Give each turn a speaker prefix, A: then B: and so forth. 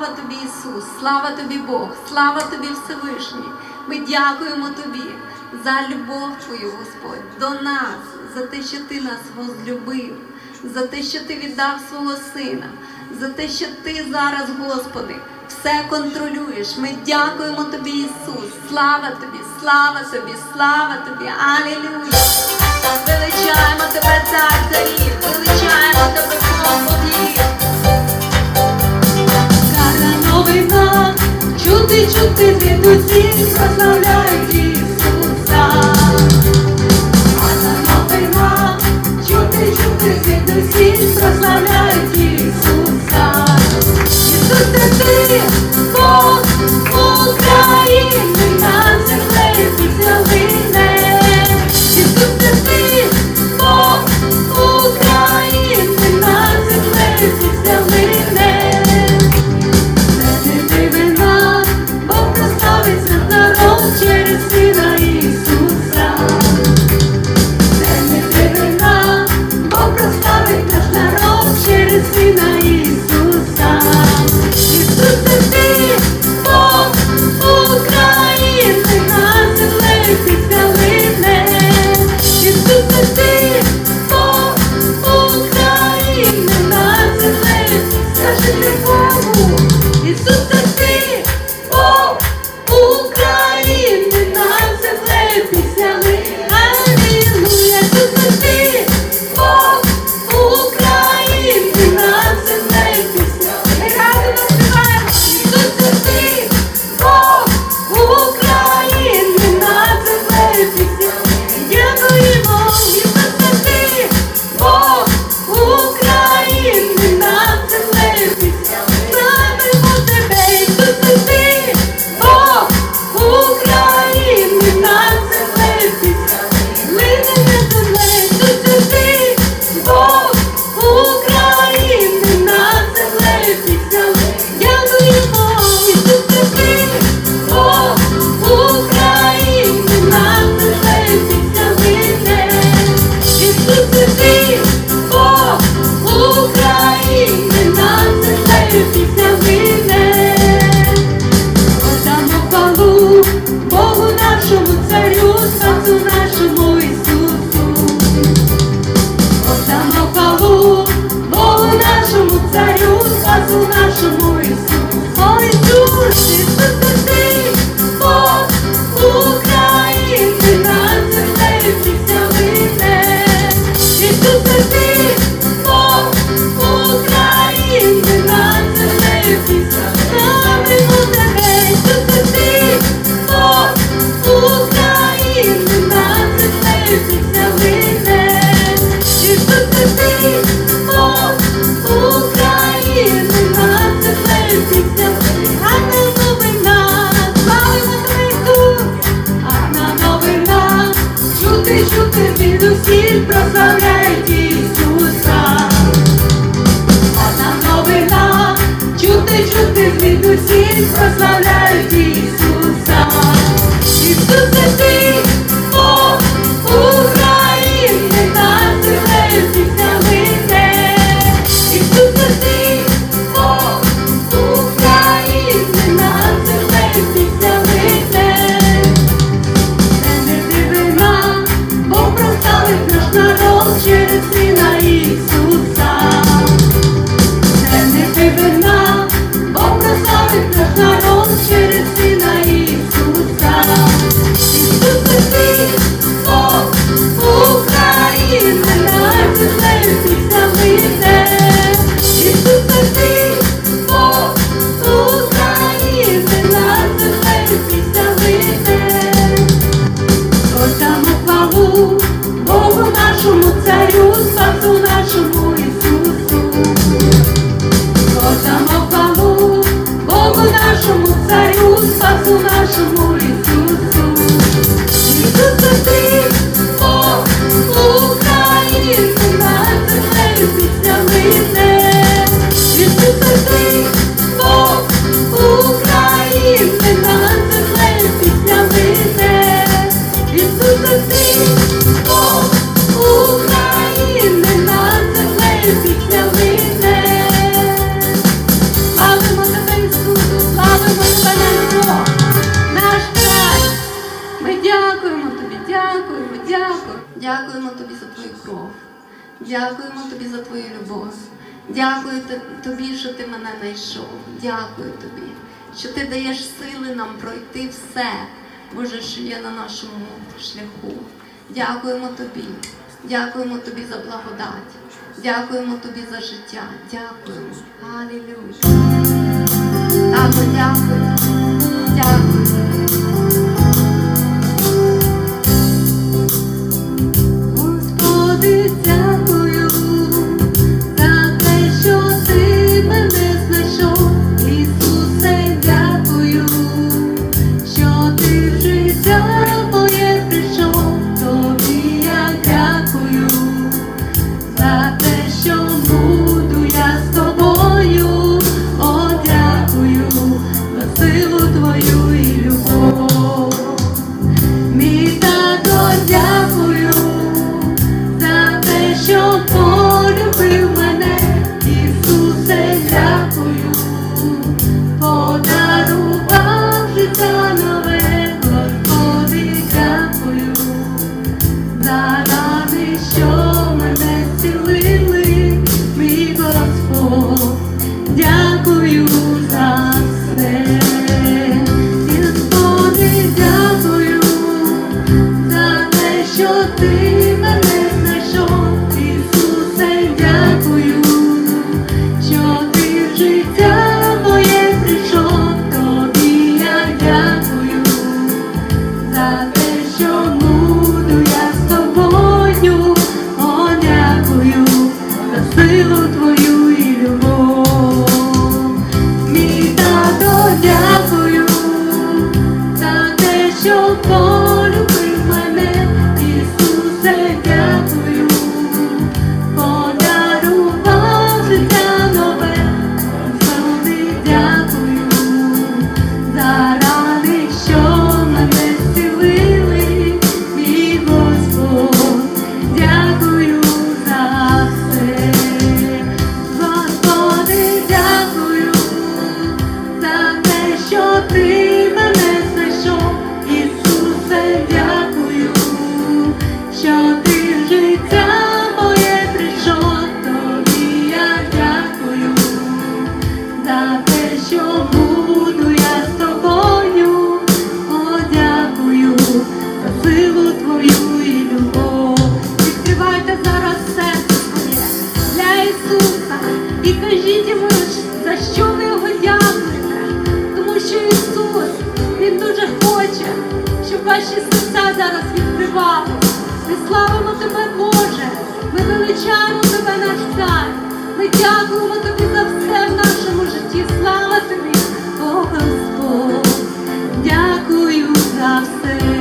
A: Слава тобі, Ісус, слава тобі Бог, слава тобі Всевишній. Ми дякуємо Тобі за любов Твою, Господь, до нас, за те, що Ти нас возлюбив, за те, що Ти віддав свого Сина, за те, що Ти зараз, Господи, все контролюєш. Ми дякуємо Тобі, Ісус, слава Тобі, слава Тобі, слава Тобі, Алілюя! Величаємо Тебе, Цар царів, величаємо Тебе, Господи! новина, чути, чути, дідусі, прославляють. прославляють.
B: esse nariz. нашому царю, спасу нашому Ісусу, Отамо палу, Богу нашому царю, спасу нашому.
A: що ти мене знайшов. Дякую тобі, що ти даєш сили нам пройти все, Боже, що є на нашому шляху. Дякуємо тобі, дякуємо тобі за благодать, дякуємо тобі за життя. Дякуємо. Алілюя. Тато, дякую, дякую.
B: Господи, дякую. ваші серця зараз відкривали. Ми славимо тебе, Боже, ми величаємо тебе наш цар. Ми дякуємо тобі за все в нашому житті. Слава тобі, О Господь, дякую за все.